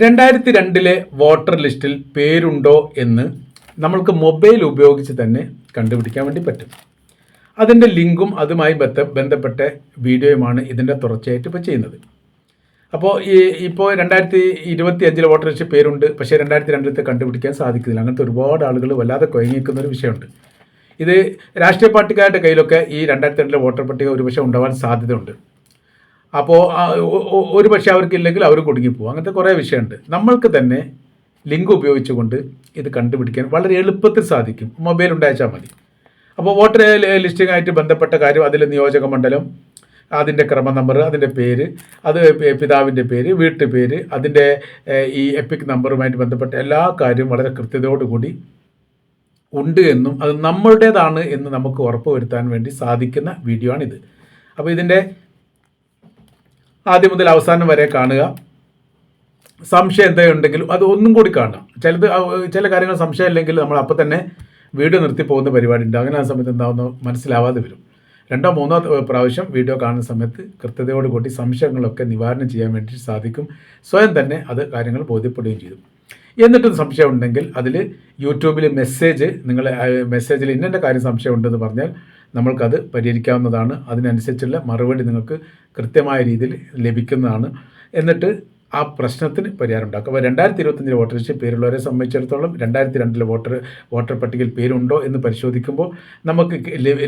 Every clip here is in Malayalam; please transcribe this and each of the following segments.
രണ്ടായിരത്തി രണ്ടിലെ വോട്ടർ ലിസ്റ്റിൽ പേരുണ്ടോ എന്ന് നമ്മൾക്ക് മൊബൈൽ ഉപയോഗിച്ച് തന്നെ കണ്ടുപിടിക്കാൻ വേണ്ടി പറ്റും. അതിന്റെ ലിങ്കും അതുമായി ബന്ധ ബന്ധപ്പെട്ട വീഡിയോയുമാണ് ഇതിന്റെ തുടർച്ചയായിട്ട് ഇപ്പോൾ ചെയ്യുന്നത്. അപ്പോൾ ഈ ഇപ്പോൾ രണ്ടായിരത്തി ഇരുപത്തി അഞ്ചിലെ വോട്ടർ ലിസ്റ്റ് പേരുണ്ട് പക്ഷേ രണ്ടായിരത്തി രണ്ടിലത്തെ കണ്ടുപിടിക്കാൻ സാധിക്കുന്നില്ല. അങ്ങനത്തെ ഒരുപാട് ആളുകൾ വല്ലാതെ കുഴങ്ങിക്കുന്ന ഒരു വിഷയമുണ്ട്. ഇത് രാഷ്ട്രീയ പാർട്ടിക്കാരുടെ കയ്യിലൊക്കെ ഈ രണ്ടായിരത്തി രണ്ടിലെ വോട്ടർ പട്ടിക ഒരുപക്ഷെ ഉണ്ടാവാൻ സാധ്യതയുണ്ട്. അപ്പോൾ ഒരു പക്ഷേ അവർക്കില്ലെങ്കിൽ അവർ കുടുങ്ങിപ്പോകും അങ്ങനത്തെ കുറേ വിഷയമുണ്ട്. നമ്മൾക്ക് തന്നെ ലിങ്ക് ഉപയോഗിച്ചുകൊണ്ട് ഇത് കണ്ടുപിടിക്കാൻ വളരെ എളുപ്പത്തിൽ സാധിക്കും. മൊബൈൽ ഉണ്ടായച്ചാൽ മതി. അപ്പോൾ വോട്ടർ ലിസ്റ്റിങ്ങായിട്ട് ബന്ധപ്പെട്ട കാര്യം അതിൽ നിയോജക മണ്ഡലം അതിന്റെ ക്രമ നമ്പർ അതിന്റെ പേര് അത് പിതാവിന്റെ പേര് വീട്ടു പേര് അതിന്റെ ഈ എപ്പിക് നമ്പറുമായിട്ട് ബന്ധപ്പെട്ട എല്ലാ കാര്യവും വളരെ കൃത്യതയോടുകൂടി ഉണ്ട് എന്നും അത് നമ്മളുടേതാണ് എന്ന് നമുക്ക് ഉറപ്പ് വരുത്താൻ വേണ്ടി സാധിക്കുന്ന വീഡിയോ ആണിത് അപ്പോൾ ഇതിന്റെ ആദ്യം മുതൽ അവസാനം വരെ കാണുക. സംശയം എന്തെങ്കിലും അത് ഒന്നും കൂടി കാണാം ചിലത് ചില കാര്യങ്ങൾ സംശയം ഇല്ലെങ്കിൽ നമ്മൾ അപ്പം തന്നെ വീഡിയോ നിർത്തി പോകുന്ന പരിപാടി ഉണ്ട്. അങ്ങനെ ആ സമയത്ത് എന്താവുന്നു മനസ്സിലാവാതെ വരും. രണ്ടോ മൂന്നോ പ്രാവശ്യം വീഡിയോ കാണുന്ന സമയത്ത് കൃത്യതയോടുകൂടി സംശയങ്ങളൊക്കെ നിവാരണം ചെയ്യാൻ വേണ്ടി സാധിക്കും. സ്വയം തന്നെ അത് കാര്യങ്ങൾ ബോധ്യപ്പെടുകയും ചെയ്തു എന്നിട്ടും സംശയം ഉണ്ടെങ്കിൽ അതിൽ യൂട്യൂബിൽ മെസ്സേജ് നിങ്ങൾ മെസ്സേജിൽ ഇന്നെന്റെ കാര്യം സംശയം ഉണ്ടെന്ന് പറഞ്ഞാൽ നമ്മൾക്കത് പരിഹരിക്കാവുന്നതാണ്. അതിനനുസരിച്ചുള്ള മറുപടി നിങ്ങൾക്ക് കൃത്യമായ രീതിയിൽ ലഭിക്കുന്നതാണ്. എന്നിട്ട് ആ പ്രശ്നത്തിന് പരിഹാരം ഉണ്ടാക്കും അപ്പോൾ രണ്ടായിരത്തി ഇരുപത്തഞ്ചിലെ വോട്ടർ ലിസ്റ്റ് പേരുള്ളവരെ സംബന്ധിച്ചിടത്തോളം രണ്ടായിരത്തി രണ്ടിലെ വോട്ടർ വോട്ടർ പട്ടികയിൽ പേരുണ്ടോ എന്ന് പരിശോധിക്കുമ്പോൾ നമുക്ക്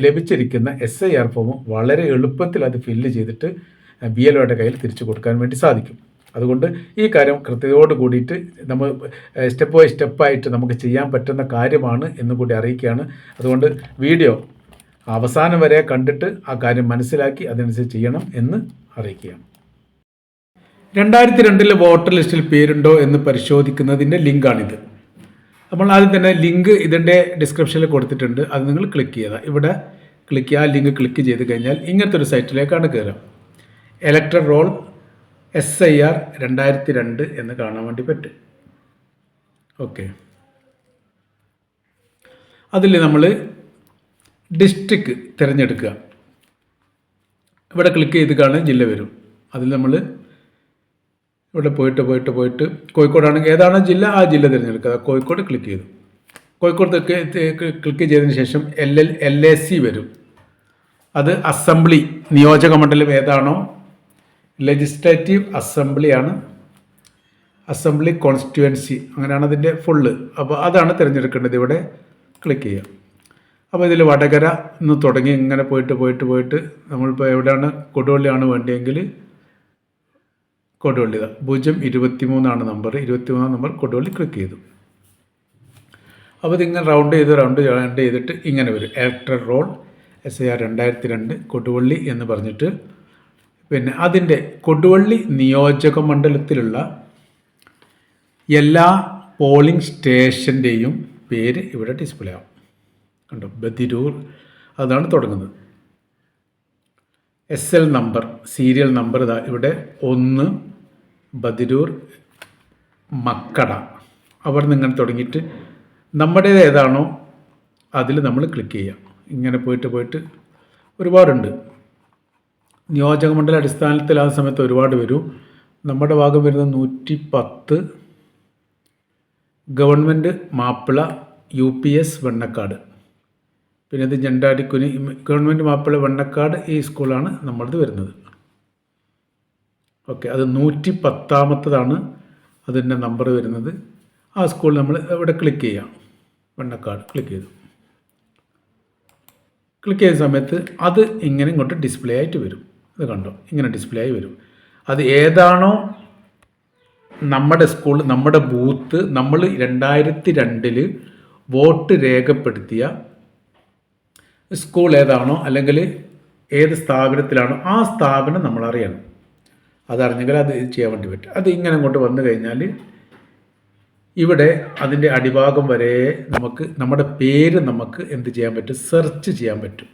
ലഭിച്ചിരിക്കുന്ന എസ് ഐ ആർ ഫോം വളരെ എളുപ്പത്തിൽ അത് ഫില്ല് ചെയ്തിട്ട് ബി എൽ ഒയുടെ കയ്യിൽ തിരിച്ചു കൊടുക്കാൻ വേണ്ടി സാധിക്കും. അതുകൊണ്ട് ഈ കാര്യം കൃത്യതയോട് കൂടിയിട്ട് നമ്മൾ സ്റ്റെപ്പ് ബൈ സ്റ്റെപ്പായിട്ട് നമുക്ക് ചെയ്യാൻ പറ്റുന്ന കാര്യമാണ് എന്നുകൂടി അറിയിക്കുകയാണ്. അതുകൊണ്ട് വീഡിയോ അവസാനം വരെ കണ്ടിട്ട് ആ കാര്യം മനസ്സിലാക്കി അതനുസരിച്ച് ചെയ്യണം എന്ന് അറിയിക്കുകയാണ്. രണ്ടായിരത്തി രണ്ടിലെ വോട്ടർ ലിസ്റ്റിൽ പേരുണ്ടോ എന്ന് പരിശോധിക്കുന്നതിന്റെ ലിങ്കാണിത്. നമ്മൾ ആദ്യം തന്നെ ലിങ്ക് ഇതിന്റെ ഡിസ്ക്രിപ്ഷനിൽ കൊടുത്തിട്ടുണ്ട്. അത് നിങ്ങൾ ക്ലിക്ക് ചെയ്യുക. ഇവിടെ ക്ലിക്ക് ചെയ്യുക. ആ ലിങ്ക് ക്ലിക്ക് ചെയ്ത് കഴിഞ്ഞാൽ ഇങ്ങനത്തെ ഒരു സൈറ്റിലേക്കാണ് കയറുക. Electoral roll S I R രണ്ടായിരത്തി രണ്ട് എന്ന് കാണാൻ വേണ്ടി പറ്റും. ഓക്കെ അതിൽ നമ്മൾ ഡിസ്ട്രിക്ട് തിരഞ്ഞെടുക്കുക. ഇവിടെ ക്ലിക്ക് ചെയ്ത് കാണാൻ ജില്ല വരും. അതിൽ നമ്മൾ ഇവിടെ പോയിട്ട് പോയിട്ട് പോയിട്ട് കോഴിക്കോടാണെങ്കിൽ ഏതാണോ ജില്ല? ആ ജില്ല തിരഞ്ഞെടുക്കുക. കോഴിക്കോട് ക്ലിക്ക് ചെയ്തു. കോഴിക്കോട് ക്ലിക്ക് ചെയ്തതിന് ശേഷം L L L A C വരും. അത് അസംബ്ലി നിയോജക മണ്ഡലം ഏതാണോ? ലെജിസ്ലേറ്റീവ് അസംബ്ലിയാണ് അസംബ്ലി കോൺസ്റ്റിറ്റ്യുവൻസി അങ്ങനെയാണ് അതിന്റെ ഫുള്ള് അപ്പോൾ അതാണ് തിരഞ്ഞെടുക്കേണ്ടത് ഇവിടെ ക്ലിക്ക് ചെയ്യുക. അപ്പോൾ ഇതിൽ വടകര എന്ന് തുടങ്ങി. ഇങ്ങനെ പോയിട്ട് പോയിട്ട് പോയിട്ട് നമ്മളിപ്പോൾ എവിടെയാണ് കൊടുവള്ളിയാണ് വേണ്ടതെങ്കിൽ കൊടുവള്ളി പൂജ്യം ഇരുപത്തി മൂന്നാണ് നമ്പർ ഇരുപത്തി മൂന്നാം നമ്പർ കൊടുവള്ളി ക്ലിക്ക് ചെയ്തു. അപ്പോൾ ഇതിങ്ങനെ റൗണ്ട് ചെയ്ത് റൗണ്ട് റൗണ്ട് ചെയ്തിട്ട് ഇങ്ങനെ വരും. Electoral roll S I R രണ്ടായിരത്തി രണ്ട് കൊടുവള്ളി എന്ന് പറഞ്ഞിട്ട്. പിന്നെ അതിന്റെ കൊടുവള്ളി നിയോജക മണ്ഡലത്തിലുള്ള എല്ലാ പോളിംഗ് സ്റ്റേഷന്റെയും പേര് ഇവിടെ ഡിസ്പ്ലേ ആവും. കണ്ടോ? ബദിരൂർ. അതാണ് തുടങ്ങുന്നത്. S L number serial number ഇതാ ഇവിടെ ഒന്ന് ബദിരൂർ മക്കട. അവിടെ ഇങ്ങനെ തുടങ്ങിയിട്ട് നമ്മുടേത് ഏതാണോ അതിൽ നമ്മൾ ക്ലിക്ക് ചെയ്യാം ഇങ്ങനെ പോയിട്ട് പോയിട്ട് ഒരുപാടുണ്ട്. നിയോജക മണ്ഡല അടിസ്ഥാനത്തിൽ ആ സമയത്ത് ഒരുപാട് വരും. നമ്മുടെ ഭാഗം വരുന്നത് നൂറ്റി പത്ത് government Mappila U P S Vennakkad. പിന്നെ ഇത് ജണ്ടാടിക്കുനി ഗവൺമെന്റ് മാപ്പിള വണ്ണക്കാട് ഈ സ്കൂളാണ് നമ്മളത് വരുന്നത്. ഓക്കെ അത് നൂറ്റി പത്താമത്തതാണ് അതിന്റെ നമ്പർ വരുന്നത്. ആ സ്കൂൾ നമ്മൾ ഇവിടെ ക്ലിക്ക് ചെയ്യാം. വണ്ണക്കാട് ക്ലിക്ക് ചെയ്തു. ക്ലിക്ക് ചെയ്യുന്ന സമയത്ത് അത് ഇങ്ങനെ ഇങ്ങോട്ട് ഡിസ്പ്ലേ ആയിട്ട് വരും. ഇത് കണ്ടോ? ഇങ്ങനെ ഡിസ്പ്ലേ ആയി വരും. അത് ഏതാണോ നമ്മുടെ സ്കൂൾ നമ്മുടെ ബൂത്ത് നമ്മൾ രണ്ടായിരത്തി രണ്ടിൽ വോട്ട് രേഖപ്പെടുത്തിയ സ്കൂൾ ഏതാണോ അല്ലെങ്കിൽ ഏത് സ്ഥാപനത്തിലാണോ ആ സ്ഥാപനം നമ്മൾ അറിയണം. അതറിഞ്ഞെങ്കിൽ അത് ചെയ്യാൻ വേണ്ടി പറ്റും. അത് ഇങ്ങനെ അങ്ങോട്ട് വന്നു കഴിഞ്ഞാൽ ഇവിടെ അതിന്റെ അടിഭാഗം വരെ നമുക്ക് നമ്മുടെ പേര് നമുക്ക് എന്ത് ചെയ്യാൻ പറ്റും? സെർച്ച് ചെയ്യാൻ പറ്റും.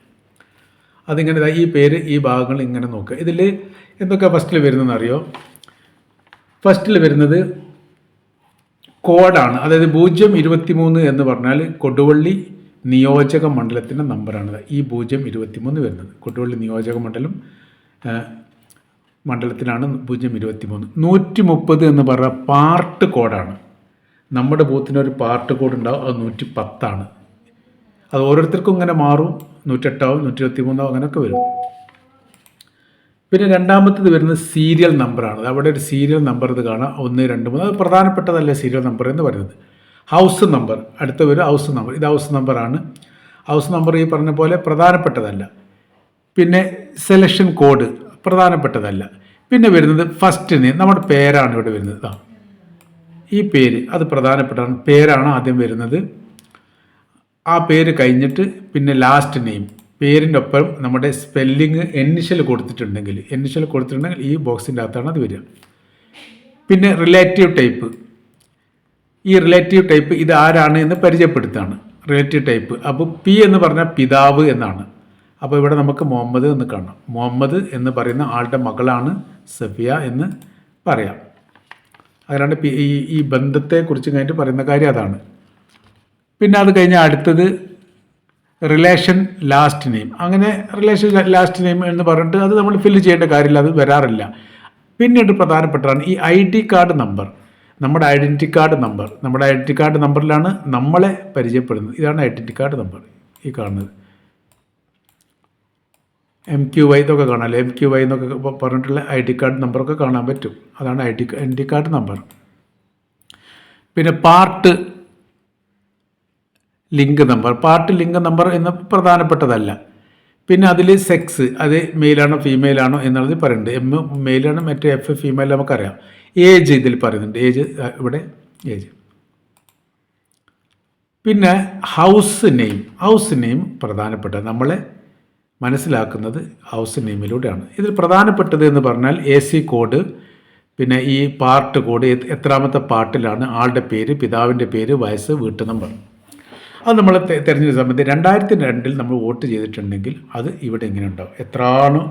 അതിങ്ങനെ ഈ പേര് ഈ ഭാഗങ്ങൾ ഇങ്ങനെ നോക്കുക. ഇതിൽ എന്തൊക്കെ ഫസ്റ്റിൽ വരുന്നതെന്ന് അറിയോ? ഫസ്റ്റിൽ വരുന്നത് കോഡാണ്. അതായത് പൂജ്യം ഇരുപത്തി മൂന്ന് എന്ന് പറഞ്ഞാൽ കൊടുവള്ളി നിയോജക മണ്ഡലത്തിന്റെ നമ്പറാണിത്. ഈ പൂജ്യം ഇരുപത്തി മൂന്ന് വരുന്നത്. കുട്ടികളുടെ നിയോജക മണ്ഡലം മണ്ഡലത്തിലാണ് പൂജ്യം ഇരുപത്തി മൂന്ന് നൂറ്റി മുപ്പത് എന്ന് പറഞ്ഞ പാർട്ട് കോഡാണ്. നമ്മുടെ ബൂത്തിന് ഒരു പാർട്ട് കോഡ് ഉണ്ടാവും അത് നൂറ്റി പത്താണ് അത് ഓരോരുത്തർക്കും ഇങ്ങനെ മാറും. നൂറ്റെട്ടാവും നൂറ്റി ഇരുപത്തി മൂന്നോ അങ്ങനെയൊക്കെ വരും. പിന്നെ രണ്ടാമത്തത് വരുന്നത് സീരിയൽ നമ്പറാണ്. അവിടെ ഒരു സീരിയൽ നമ്പർ ഇത് കാണാം. ഒന്ന് രണ്ട് മൂന്ന്. അത് പ്രധാനപ്പെട്ടതല്ല സീരിയൽ നമ്പർ എന്ന് പറയുന്നത്. House number. അടുത്ത വരും ഹൗസ് നമ്പർ. ഇത് ഹൗസ് നമ്പറാണ് ഹൗസ് നമ്പർ ഈ പറഞ്ഞ പോലെ പ്രധാനപ്പെട്ടതല്ല. പിന്നെ സെലക്ഷൻ കോഡ് പ്രധാനപ്പെട്ടതല്ല. പിന്നെ വരുന്നത് ഫസ്റ്റ് നെയിം നമ്മുടെ പേരാണ് ഇവിടെ വരുന്നത് ഈ പേര് അത് പ്രധാനപ്പെട്ടതാണ്. പേരാണ് ആദ്യം വരുന്നത്. ആ പേര് കഴിഞ്ഞിട്ട് പിന്നെ ലാസ്റ്റ് നെയിം പേരിന്റെ ഒപ്പം നമ്മുടെ സ്പെല്ലിങ് എനിഷ്യൽ കൊടുത്തിട്ടുണ്ടെങ്കിൽ എനിഷ്യൽ കൊടുത്തിട്ടുണ്ടെങ്കിൽ ഈ ബോക്സിന്റെ അകത്താണ് അത് വരിക. പിന്നെ റിലേറ്റീവ് ടൈപ്പ് ഈ റിലേറ്റീവ് ടൈപ്പ് ഇത് ആരാണ് എന്ന് പരിചയപ്പെടുത്താണ്. റിലേറ്റീവ് ടൈപ്പ് അപ്പോൾ പി എന്ന് പറഞ്ഞാൽ പിതാവ് എന്നാണ്. അപ്പോൾ ഇവിടെ നമുക്ക് മുഹമ്മദ് എന്ന് കാണാം. മുഹമ്മദ് എന്ന് പറയുന്ന ആളുടെ മകളാണ് സഫിയ എന്ന് പറയാം. അതിനാണ് പി- ഈ ഈ ബന്ധത്തെക്കുറിച്ച് കഴിഞ്ഞിട്ട് പറയുന്ന കാര്യം അതാണ്. പിന്നെ അത് കഴിഞ്ഞ് അടുത്തത് റിലേഷൻ ലാസ്റ്റ് നെയിം അങ്ങനെ റിലേഷൻ ലാസ്റ്റ് നെയിം എന്ന് പറഞ്ഞിട്ട് അത് നമ്മൾ ഫില്ല് ചെയ്യേണ്ട കാര്യമില്ല അത് വരാറില്ല. പിന്നീട് പ്രധാനപ്പെട്ടതാണ് ഈ ഐ ഡി കാർഡ് നമ്പർ. നമ്മുടെ ഐഡന്റി കാർഡ് നമ്പർ നമ്മുടെ ഐഡന്റി കാർഡ് നമ്പറിലാണ് നമ്മളെ പരിചയപ്പെടുന്നത്. ഇതാണ് ഐഡന്റി കാർഡ് നമ്പർ ഈ കാണുന്നത്. എം ക്യു വൈ എന്നൊക്കെ കാണാമല്ലോ എം ക്യു വൈ എന്നൊക്കെ പറഞ്ഞിട്ടുള്ള ഐ ഡി കാർഡ് നമ്പറൊക്കെ കാണാൻ പറ്റും. അതാണ് I D I D card number പിന്നെ part link number part link number എന്ന് പ്രധാനപ്പെട്ടതല്ല. പിന്നെ അതിൽ സെക്സ് അത് മെയിലാണോ ഫീമെയിലാണോ എന്നുള്ളത് പറയുന്നുണ്ട്. എം മെയിലാണ് മറ്റേ എഫ് ഫീമെയിൽ നമുക്കറിയാം. ഏജ് ഇതിൽ പറയുന്നുണ്ട്. ഏജ് ഇവിടെ ഏജ്. പിന്നെ ഹൗസ് നെയിം. ഹൗസ് നെയിം പ്രധാനപ്പെട്ട നമ്മളെ മനസ്സിലാക്കുന്നത് ഹൗസ് നെയിമിലൂടെയാണ്. ഇതിൽ പ്രധാനപ്പെട്ടത് എന്ന് പറഞ്ഞാൽ എ സി കോഡ് പിന്നെ ഈ പാർട്ട് കോഡ് എത്രാമത്തെ പാർട്ടിലാണ് ആളുടെ പേര് പിതാവിന്റെ പേര് വയസ്സ് വീട്ടു നമ്പർ. അത് നമ്മൾ തിരഞ്ഞെടുത്ത സമയത്ത് രണ്ടായിരത്തി രണ്ടിൽ നമ്മൾ വോട്ട് ചെയ്തിട്ടുണ്ടെങ്കിൽ അത് ഇവിടെ ഇങ്ങനെ ഉണ്ടാവും? എത്രയാണോ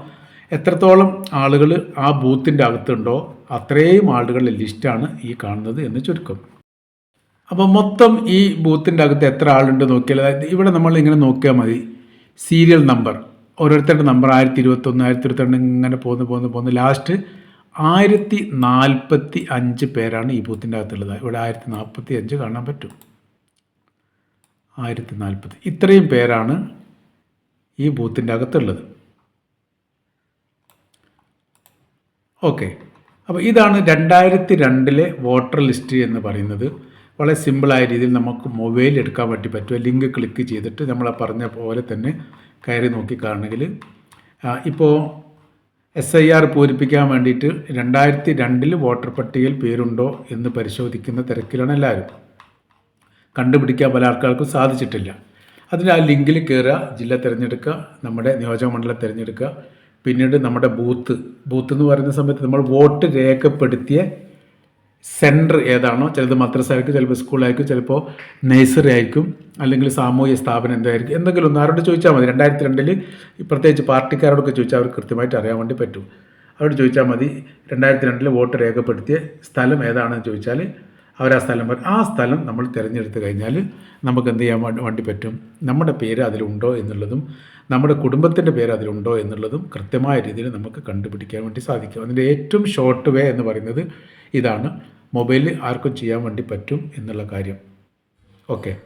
എത്രത്തോളം ആളുകൾ ആ ബൂത്തിന്റെ അകത്തുണ്ടോ അത്രയും ആളുകളുടെ ലിസ്റ്റാണ് ഈ കാണുന്നത് എന്ന് ചുരുക്കം. അപ്പോൾ മൊത്തം ഈ ബൂത്തിന്റെ അകത്ത് എത്ര ആളുണ്ട് നോക്കിയാൽ അതായത് ഇവിടെ നമ്മൾ ഇങ്ങനെ നോക്കിയാൽ മതി. Serial number. ഓരോരുത്തരുടെ നമ്പർ ആയിരത്തി ഇരുപത്തൊന്ന് ആയിരത്തി ഇരുപത്തിരണ്ട് ഇങ്ങനെ പോന്ന് പോന്ന് പോന്ന് ലാസ്റ്റ് ആയിരത്തി നാൽപ്പത്തി അഞ്ച് പേരാണ് ഈ ബൂത്തിന്റെ അകത്തുള്ളത്. ഇവിടെ ആയിരത്തി നാൽപ്പത്തി അഞ്ച് കാണാൻ പറ്റും. ആയിരത്തി നാൽപ്പത്തി ഇത്രയും പേരാണ് ഈ ബൂത്തിന്റെ അകത്തുള്ളത്. ഓക്കെ. അപ്പോൾ ഇതാണ് രണ്ടായിരത്തി രണ്ടിലെ വോട്ടർ ലിസ്റ്റ് എന്ന് പറയുന്നത്. വളരെ സിമ്പിളായ രീതിയിൽ നമുക്ക് മൊബൈൽ എടുക്കാൻ വേണ്ടി പറ്റുമോ ലിങ്ക് ക്ലിക്ക് ചെയ്തിട്ട് നമ്മൾ പറഞ്ഞ പോലെ തന്നെ കയറി നോക്കി ഇപ്പോൾ എസ് ഐ ആർ പൂരിപ്പിക്കാൻ വേണ്ടിയിട്ട് രണ്ടായിരത്തി രണ്ടിൽ വോട്ടർ പട്ടികയിൽ പേരുണ്ടോ എന്ന് പരിശോധിക്കുന്ന തിരക്കിലാണ് എല്ലാവരും. കണ്ടുപിടിക്കാൻ പല ആൾക്കാർക്കും സാധിച്ചിട്ടില്ല. അതിന് ആ ലിങ്കിൽ കയറുക ജില്ല തിരഞ്ഞെടുക്കുക നമ്മുടെ നിയോജകമണ്ഡലം തിരഞ്ഞെടുക്കുക. പിന്നീട് നമ്മുടെ ബൂത്ത്. ബൂത്ത് എന്ന് പറയുന്ന സമയത്ത് നമ്മൾ വോട്ട് രേഖപ്പെടുത്തിയ സെന്റർ ഏതാണോ ചിലത് മദ്രസ ആയിരിക്കും ചിലപ്പോൾ സ്കൂളായിരിക്കും ചിലപ്പോൾ നഴ്സറി ആയിരിക്കും അല്ലെങ്കിൽ സാമൂഹ്യ സ്ഥാപനം എന്തായിരിക്കും എന്തെങ്കിലും ഒന്ന് ആരോട് ചോദിച്ചാൽ മതി. രണ്ടായിരത്തി രണ്ടിൽ പ്രത്യേകിച്ച് പാർട്ടിക്കാരോടൊക്കെ ചോദിച്ചാൽ അവർ കൃത്യമായിട്ട് അറിയാൻ വേണ്ടി പറ്റും. അവരോട് ചോദിച്ചാൽ മതി രണ്ടായിരത്തി രണ്ടിൽ വോട്ട് രേഖപ്പെടുത്തിയ സ്ഥലം ഏതാണെന്ന് ചോദിച്ചാൽ അവർ ആ സ്ഥലം ആ സ്ഥലം നമ്മൾ തിരഞ്ഞെടുത്ത് കഴിഞ്ഞാൽ നമുക്ക് എന്ത് ചെയ്യാൻ വേണ്ടി പറ്റും? നമ്മുടെ പേര് അതിലുണ്ടോ എന്നുള്ളതും നമ്മുടെ കുടുംബത്തിന്റെ പേര് അതിലുണ്ടോ എന്നുള്ളതും കൃത്യമായ രീതിയിൽ നമുക്ക് കണ്ടുപിടിക്കാൻ വേണ്ടി സാധിക്കും. അതിന്റെ ഏറ്റവും ഷോർട്ട് വേ എന്ന് പറയുന്നത് ഇതാണ്. മൊബൈലിൽ ആർക്കും ചെയ്യാൻ വേണ്ടി പറ്റും എന്നുള്ള കാര്യം. ഓക്കെ.